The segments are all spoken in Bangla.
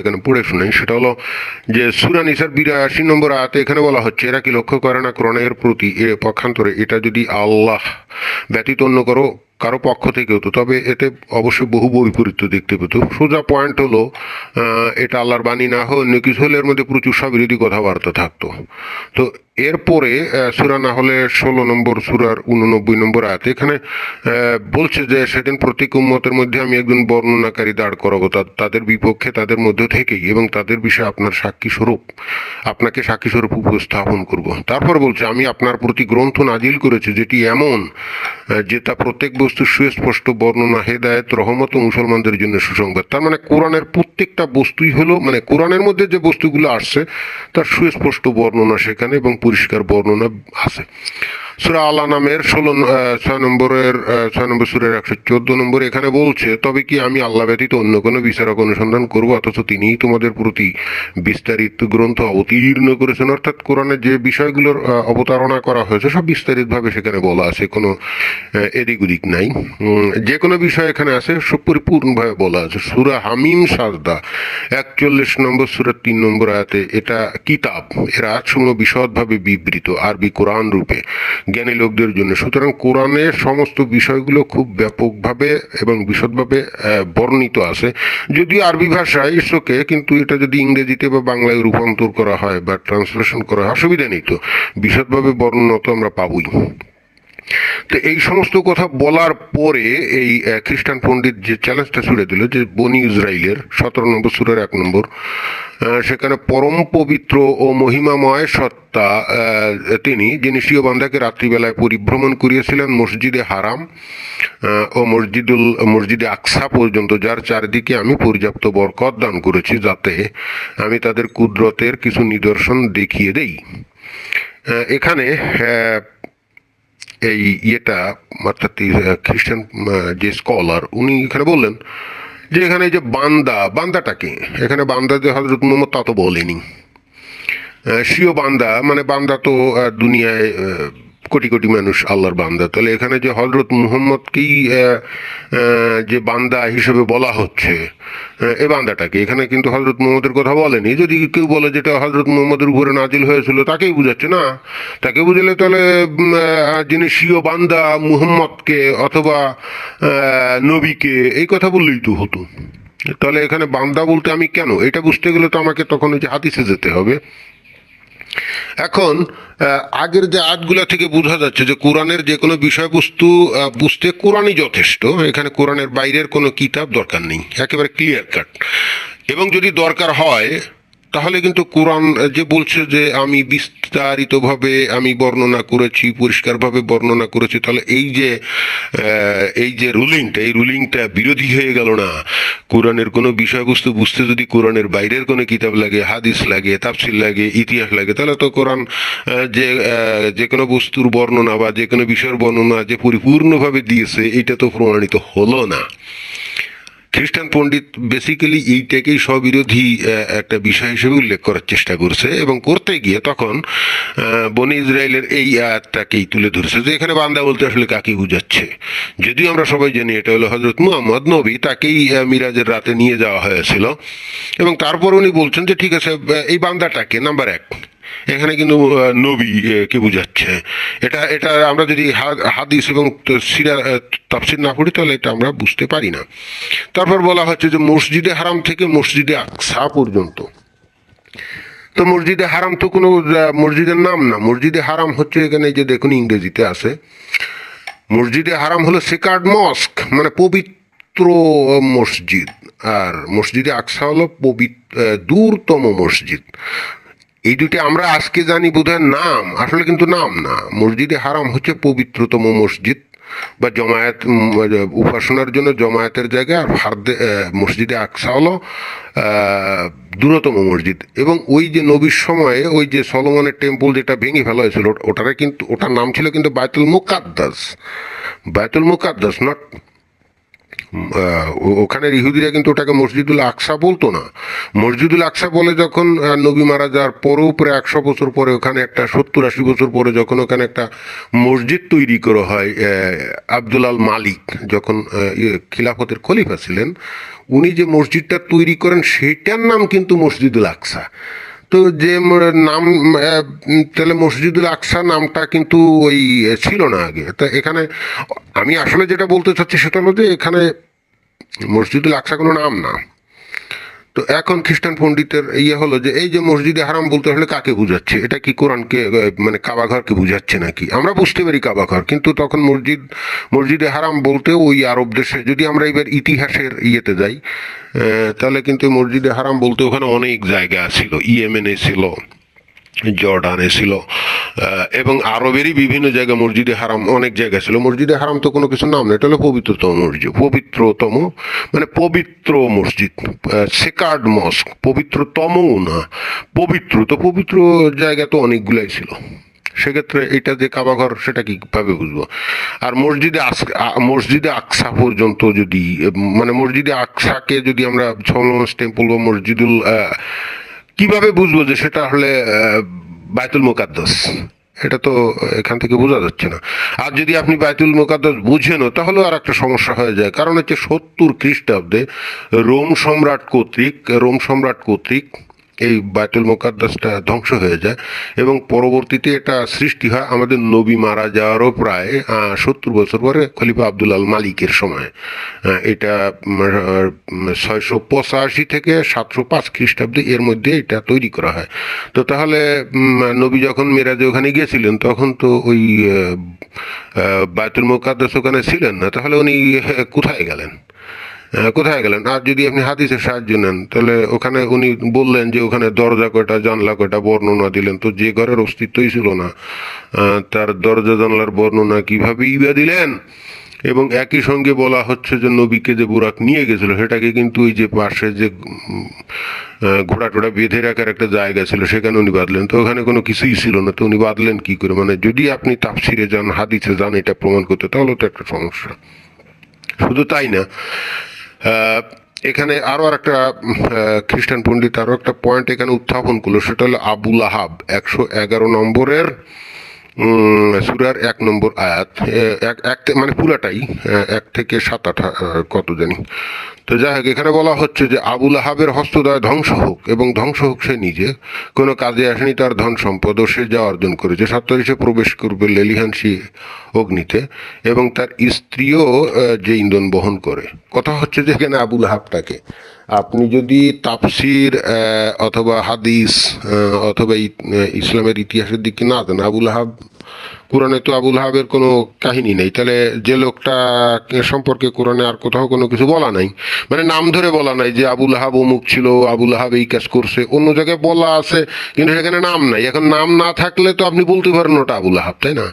এখানে পড়ে শুনেন। সেটা হলো যে সুরা নিসার বিরাশি নম্বর আয়াতে এখানে বলা হচ্ছে, এরা কি লক্ষ্য করে না কোরআনের প্রতি এ পক্ষান্তরে? এটা যদি আল্লাহ ব্যতীত অন্য কারও কারও পক্ষ থেকে হতো তবে এতে অবশ্যই বহু বৈপরীত্য দেখতে পেত। সোজা পয়েন্ট হলো এটা আল্লাহর বাণী না হয় অন্য কিছু হলে এর মধ্যে প্রচুর স্ববিরোধী কথাবার্তা থাকতো। তো এরপরে সুরা না হলে ষোলো নম্বর, সুরার উননব্বই নম্বর আয়াতে, এখানে বলছে যে সেদিন প্রত্যেক উম্মতের মধ্যে আমি একজন বর্ণনাকারী দাঁড় করাবো। তাদের বিপক্ষে তাদের মধ্য থেকেই এবং তাদের বিষয়ে আপনার সাক্ষী স্বরূপ, আপনাকে সাক্ষী স্বরূপ উপস্থাপন করব। তারপর বলছে, আমি আপনার প্রতি গ্রন্থ নাজিল করেছি যেটি এমন যে তা প্রত্যেক বস্তুর সুস্পষ্ট বর্ণনা, হেদায়ত, রহমত মুসলমানদের জন্য সুসংবাদ। তার মানে কোরআনের প্রত্যেকটা বস্তুই হলো মানে কোরআনের মধ্যে যে বস্তুগুলো আসছে, তার সুস্পষ্ট বর্ণনা সেখানে এবং পরিষ্কার বর্ণনা আছে। সুরা আল্লাহ নামের ষোলো ছয় নম্বরের ছয় নম্বর সুরের একশো চোদ্দ নম্বর এখানে বলছে, তবে কি আমি আল্লাহ ব্যতীত অন্য কোনো বিচারক অনুসন্ধান করব? অথচ তিনিই তোমাদের প্রতি বিস্তারিত গ্রন্থ অবতীর্ণ করেছেন। অর্থাৎ কোরআনের যে বিষয়গুলোর অবতারণা করা হয়েছে, সব বিস্তারিতভাবে সেখানে বলা আছে, কোনো এদিক ওদিক নাই। যে কোনো বিষয় এখানে আছে, সব পরিপূর্ণভাবে বলা আছে। সুরা হামিম সাজদা, একচল্লিশ নম্বর সুরা তিন নম্বর আয়াতে, এটা কিতাব, এর আয়াতসমূহ বিশদভাবে বিবৃত, আরবি কোরআন রূপে। জ্ঞানী লোকদের জন্য। সুতরাং কোরআনের সমস্ত বিষয়গুলো খুব ব্যাপকভাবে এবং বিশদভাবে বর্ণিত আছে। যদি আরবি ভাষায় ইসোকে কিন্তু এটা যদি ইংরেজিতে বা বাংলায় রূপান্তর করা হয় বা ট্রান্সলেশন করা হয়, অসুবিধা নেই তো। বিশদভাবে বর্ণনা তো আমরা পাবই। তো এই সমস্ত কথা বলার পরে এই খ্রিস্টান পণ্ডিত যে চ্যালেঞ্জটা ছুড়ে দিল যে বনি ইসরায়েলের সতেরো নম্বর সুরের এক নম্বর সেখানে পরম পবিত্র ও মহিমাময় সত্তা তিনি, যিনি স্বীয় বান্ধাকে রাত্রিবেলায় পরিভ্রমণ করিয়েছিলেন মসজিদে হারাম ও মসজিদুল, মসজিদে আকসা পর্যন্ত, যার চারিদিকে আমি পর্যাপ্ত বরকত দান করেছি যাতে আমি তাদের কুদরতের কিছু নিদর্শন দেখিয়ে দেই। এখানে এই ইয়েটা, অর্থাৎ খ্রিস্টান যে স্কলার, উনি এখানে বললেন যে এখানে যে বান্দা বান্দাটাকে এখানে বান্দা যে হজরত মোহাম্মদ, তা তো বলেনি। সিও বান্দা মানে বান্দা তো দুনিয়ায় কোটি কোটি মানুষ আল্লাহর বান্দা। তাহলে এখানে যে হজরত মুহম্মদকেই যে বান্দা হিসেবে বলা হচ্ছে এ বান্দাটাকে এখানে কিন্তু হজরত মোহাম্মদের কথা বলেনি। যদি কেউ বলে যেটা হজরত মোহাম্মদের উপরে নাজিল হয়েছিল, তাকেই বুঝাচ্ছে না। তাকে বুঝলে তাহলে যিনি স্বীয় বান্দা মুহম্মদকে অথবা নবীকে, এই কথা বললেই তো হতো। তাহলে এখানে বান্দা বলতে আমি কেন? এটা বুঝতে গেলে তো আমাকে তখন ওই যে হাদিসে যেতে হবে। এখন আগের যে আয়াতগুলো থেকে বোঝা যাচ্ছে যে কোরআনের যে কোনো বিষয়বস্তু বুঝতে কোরআনই যথেষ্ট। এখানে কোরআনের বাইরের কোনো কিতাব দরকার নেই। একেবারে ক্লিয়ার কাট এবং যদি দরকার হয় তাহলে কিন্তু কোরআন যে বলছে যে আমি বিস্তারিতভাবে আমি বর্ণনা করেছি, পরিষ্কারভাবে বর্ণনা করেছি, তাহলে এই যে এই যে রুলিংটা এই রুলিংটা বিরোধী হয়ে গেল না? কোরআনের কোনো বিষয়বস্তু বুঝতে যদি কোরআনের বাইরের কোনো কিতাব লাগে, হাদিস লাগে তাফসিল লাগে, ইতিহাস লাগে, তাহলে তো কোরআন যে যে কোনো বস্তুর বর্ণনা বা যে কোনো বিষয়ের বর্ণনা যে পরিপূর্ণভাবে দিয়েছে, এটা তো প্রমাণিত হলো না। খ্রিস্টান পণ্ডিত বেসিক্যালি এইটাকেই স্ববিরোধী একটা বিষয় হিসেবে উল্লেখ করার চেষ্টা করছে এবং করতে গিয়ে তখন বনি ইসরায়েলের এই আয়াতটাকেই তুলে ধরেছে যে এখানে বান্দা বলতে আসলে কাকে বুঝাচ্ছে। যদিও আমরা সবাই জানি এটা হলো হজরত মুহাম্মদ নবী, তাকেই মিরাজের রাতে নিয়ে যাওয়া হয়েছিল। এবং তারপর উনি বলছেন যে ঠিক আছে এই বান্দাটাকে, নাম্বার এক এখানে কিন্তু নবী কে বুঝাচ্ছে? এটা এটা আমরা যদি হাদিস এবং সিরা তাফসির না পড়ি, তাহলে এটা আমরা বুঝতে পারি না। তারপর বলা হচ্ছে যে মসজিদে হারাম থেকে মসজিদে আকসা পর্যন্ত। তো মসজিদে হারাম তো কোনো মসজিদের নাম না। মসজিদে হারাম হচ্ছে এখানে যে দেখুন ইংরেজিতে আছে। মসজিদে হারাম হলো সেকার্ড মস্ক মানে পবিত্র মসজিদ। আর মসজিদে আকসা হলো পবিত্র দূরতম মসজিদ। এই দুটি আমরা আজকে জানি বোধহয় নাম, আসলে কিন্তু নাম না। মসজিদে হারাম হচ্ছে পবিত্রতম মসজিদ বা জমায়েত উপাসনার জন্য জমায়েতের জায়গা আর ফার্দে মসজিদে আকসা হলো দূরতম মসজিদ। এবং ওই যে নবীর সময়ে ওই যে সলমনের টেম্পল যেটা ভেঙে ফেলা হয়েছিল ওট- ওটারে কিন্তু, ওটার নাম ছিল কিন্তু Baitul Muqaddas. Baitul Muqaddas not ওখানের ইহুদিরা কিন্তু ওটাকে মসজিদুল আকসা বলতো না। মসজিদুল আকসা বলে যখন নবী মারা যাওয়ার পরেও প্রায় একশো বছর পরে ওখানে একটা সত্তর আশি বছর পরে যখন ওখানে একটা মসজিদ তৈরি করা হয় আব্দুল আল মালিক যখন ইয়ে, খিলাফতের খলিফা ছিলেন উনি যে মসজিদটা তৈরি করেন সেটার নাম কিন্তু মসজিদুল আকসা। তো যে নাম তাহলে মসজিদুল আকসা নামটা কিন্তু ওই ছিল না আগে। তা এখানে, আমি আসলে যেটা বলতে চাচ্ছি সেটা হলো যে এখানে মসজিদুল আকসা কোনো নাম না। তো এখন খ্রিস্টান পণ্ডিতের ইয়ে হলো যে এই যে মসজিদে হারাম বলতে হলে কাকে বুঝাচ্ছে? এটা কি কোরআনকে মানে কাবাঘরকে বুঝাচ্ছে নাকি? আমরা বুঝতে পারি কাবাঘর, কিন্তু তখন মসজিদ, মসজিদে হারাম বলতে ওই আরব দেশে, যদি আমরা এবার ইতিহাসের ইয়েতে যাই তাহলে কিন্তু মসজিদে হারাম বলতে ওখানে অনেক জায়গা ছিল, ইয়েমেনে ছিল জর্ডানে ছিল এবং আরবেরই বিভিন্ন জায়গায় মসজিদে হারাম, অনেক জায়গা ছিল। মসজিদে হারাম তো কোনো কিছু নাম না এটা হলো পবিত্রতম মসজিদ, পবিত্রতম মানে পবিত্র মসজিদ সেকার্ড মস্ক পবিত্রতমও না, পবিত্র, তো পবিত্র জায়গা তো অনেকগুলাই ছিল। সেক্ষেত্রে এটা যে কাবাঘর সেটা কীভাবে বুঝব? আর মসজিদে আস- মসজিদে আকসা পর্যন্ত যদি মানে মসজিদে আকসাকে যদি আমরা সলমস টেম্পল বা মসজিদুল কীভাবে বুঝব যে সেটা হলে বায়তুল মোকাদ্দস? এটা তো এখান থেকে বোঝা যাচ্ছে না। আর যদি আপনি বায়তুল মোকাদ্দস বুঝেনও, তাহলেও আর একটা সমস্যা হয়ে যায়। কারণ হচ্ছে সত্তর খ্রিস্টাব্দে রোম সম্রাট কর্তৃক, রোম সম্রাট কর্তৃক এই বায়তুল মোকাদ্দাসটা ধ্বংস হয়ে যায় এবং পরবর্তীতে এটা সৃষ্টি হয় আমাদের নবী মারা যাওয়ারও প্রায় সত্তর বছর পরে খলিফা আব্দুল আল মালিকের সময়। এটা ছয়শো পঁচাশি থেকে সাতশো পাঁচ খ্রিস্টাব্দে এর মধ্যে এটা তৈরি করা হয়। তো তাহলে নবী যখন মেরাজে ওখানে গিয়েছিলেন, তখন তো ওই বায়তুল মোকাদ্দাস ওখানে ছিলেন না, তাহলে উনি কোথায় গেলেন? কোথায় গেলেন? আর যদি আপনি হাদিসের সাহায্য নেন, তাহলে ওখানে উনি বললেন যে ওখানে দরজা কয়টা, জানলা কয়টা বর্ণনা দিলেন। তো যে ঘরের অস্তিত্বই ছিল না তার দরজা, জানলার বর্ণনা কীভাবে ইবা দিলেন? এবং একই সঙ্গে বলা হচ্ছে যে নবীকে যে বুরাক নিয়ে গেছিল, সেটাকে কিন্তু ওই যে পাশে যে ঘোড়া টোড়া বেঁধে রাখার একটা জায়গা ছিল, সেখানে উনি বাঁধলেন। তো ওখানে কোনো কিছুই ছিল না, তো উনি বাঁধলেন কি করে? মানে যদি আপনি তাফসিরে যান, হাদিসে যান, এটা প্রমাণ করতে, তাহলে তো একটা সমস্যা। শুধু তাই না এখানে আরও একটা খ্রিস্টান পণ্ডিত আরও একটা পয়েন্ট এখানে উত্থাপন করল, সেটা হলো আবুল আহাব, একশো এগারো নম্বরের সুরার এক নম্বর আয়াত এক এক মানে পুরাটাই এক থেকে সাত আট কত জানি। তো যাই হোক, এখানে বলা হচ্ছে যে আবুল আহাবের হস্তদয় ধ্বংস হোক এবং ধ্বংস হোক সে নিজে, কোনো কাজে আসেনি তার ধন সম্পদ ও সে যা অর্জন করেছে। সে প্রবেশ করবে লেলিহানসি অগ্নিতে এবং তার স্ত্রীও যে ইন্ধন বহন করে। কথা হচ্ছে যে এখানে আবুল আহাবটাকে আপনি যদি তাফসির অথবা হাদিস অথবা ইসলামের ইতিহাসের দিকে না দেন আবুল আহাব কোরআনে তো আবুল হাবের কোনো কাহিনী নেই। তাহলে যে লোকটা সম্পর্কে কোরআনে আর কোথাও কোনো কিছু বলা নাই মানে নাম ধরে বলা নাই যে আবুল হাব অমুক ছিল, আবুল হাব এই কাজ করছে, অন্য জায়গায় বলা আছে, কিন্তু সেখানে নাম নাই। এখন নাম না থাকলে তো আপনি বলতে পারেন ওটা আবুল আহাব তাই না?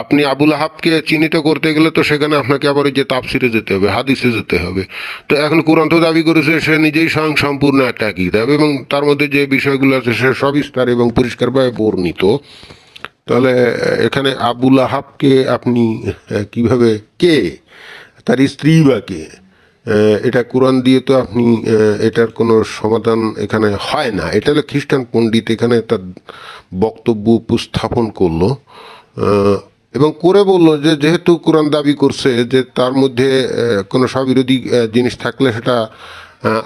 আপনি আবুল হাবকে চিহ্নিত করতে গেলে তো সেখানে আপনাকে আবার যে তাপসিরে যেতে হবে, হাদিসে যেতে হবে। তো এখন কোরআন তো দাবি করেছে, সে নিজেই স্বয়ং সম্পূর্ণ একটা কিতাব এবং তার মধ্যে যে বিষয়গুলো আছে সে সবিস্তার এবং পরিষ্কারভাবে বর্ণিত। তাহলে, এখানে আবুল আহাবকে আপনি কীভাবে, কে? তার স্ত্রী বা কে? এটা কোরআন দিয়ে তো আপনি এটার কোনো সমাধান এখানে হয় না। এটা হলো খ্রিস্টান পণ্ডিত এখানে তার বক্তব্য উপস্থাপন করল। এবং করে বলল যে, যেহেতু কোরআন দাবি করছে যে, তার মধ্যে কোনো স্ববিরোধী জিনিস থাকলে সেটা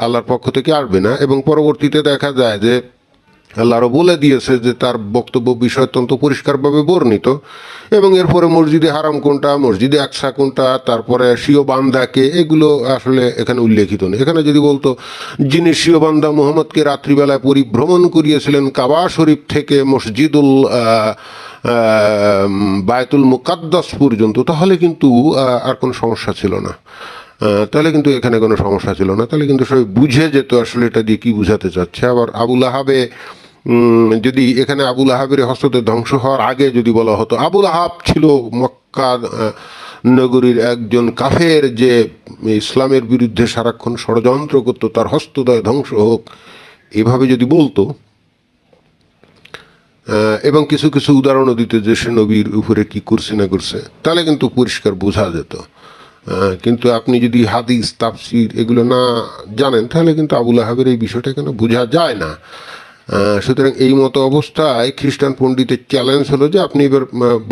আল্লাহর পক্ষ থেকে আসবে না। এবং পরবর্তীতে দেখা যায় যে আল্লাহ বলে দিয়েছে যে তার বক্তব্য বিষয় অত্যন্ত পরিষ্কারভাবে বর্ণিত এবং এরপরে মসজিদে হারাম কোনটা, মসজিদে আকসা কোনটা, তারপরে শিও বান্দাকে, এগুলো আসলে এখানে উল্লেখিত নেই। এখানে যদি বলতো, যিনি শিও বান্দা মোহাম্মদকে রাত্রিবেলায় পরিভ্রমণ করিয়েছিলেন কাবা শরীফ থেকে মসজিদুল বায়তুল মুকাদ্দাস পর্যন্ত, তাহলে কিন্তু আর কোনো সমস্যা ছিল না। তাহলে কিন্তু এখানে কোনো সমস্যা ছিল না। তাহলে কিন্তু সবাই বুঝে যেত আসলে এটা দিয়ে কী বুঝাতে চাচ্ছে। আবার আবুল আহাবে যদি এখানে আবুল আহাবের হস্ততে ধ্বংস হওয়ার আগে যদি বলা হতো, আবুল আহাব ছিল মক্কা নগরীর একজন কাফের যে ইসলামের বিরুদ্ধে সারাক্ষণ ষড়যন্ত্র করতো, তার হস্তদয় ধ্বংস হোক, এভাবে যদি বলতো এবং কিছু কিছু উদাহরণও দিতে যে সে নবীর উপরে কি করছে না করছে, তাহলে কিন্তু পরিষ্কার বোঝা যেত। কিন্তু আপনি যদি হাদিস, তাফসির এগুলো না জানেন, তাহলে কিন্তু আবুল আহাবের এই বিষয়টা কেন বোঝা যায় না? সুতরাং এই মতো অবস্থায় খ্রিস্টান পণ্ডিতের চ্যালেঞ্জ হলো যে আপনি এবার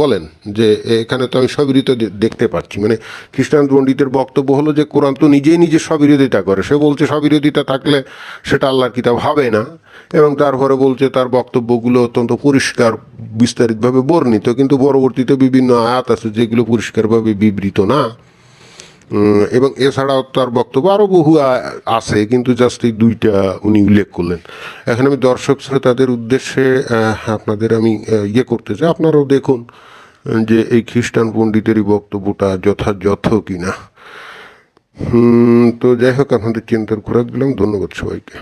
বলেন যে এখানে তো আমি সবিরত দেখতে পাচ্ছি। মানে খ্রিস্টান পণ্ডিতের বক্তব্য হলো যে কোরআন তো নিজেই নিজে সবিরোধিতা করে। সে বলছে সবিরোধিতা থাকলে সেটা আল্লাহর কিতাব হবে না এবং তারপরে বলছে তার বক্তব্যগুলো অত্যন্ত পরিষ্কার, বিস্তারিতভাবে বর্ণিত। কিন্তু পরবর্তীতে বিভিন্ন আয়াত আছে যেগুলো পরিষ্কারভাবে বিবৃত না। এবং এছাড়াও তার বক্তব্য আরও বহু আছে, কিন্তু জাস্ট এই দুইটা উনি উল্লেখ করলেন। এখন আমি দর্শক শ্রোতাদের উদ্দেশ্যে আপনাদের আমি ইয়ে করতে চাই। আপনারাও দেখুন যে এই খ্রিস্টান পণ্ডিতেরই বক্তব্যটা যথাযথ কি না তো যাই হোক, আপনাদের চিন্তার খোরাক দিলাম। ধন্যবাদ সবাইকে।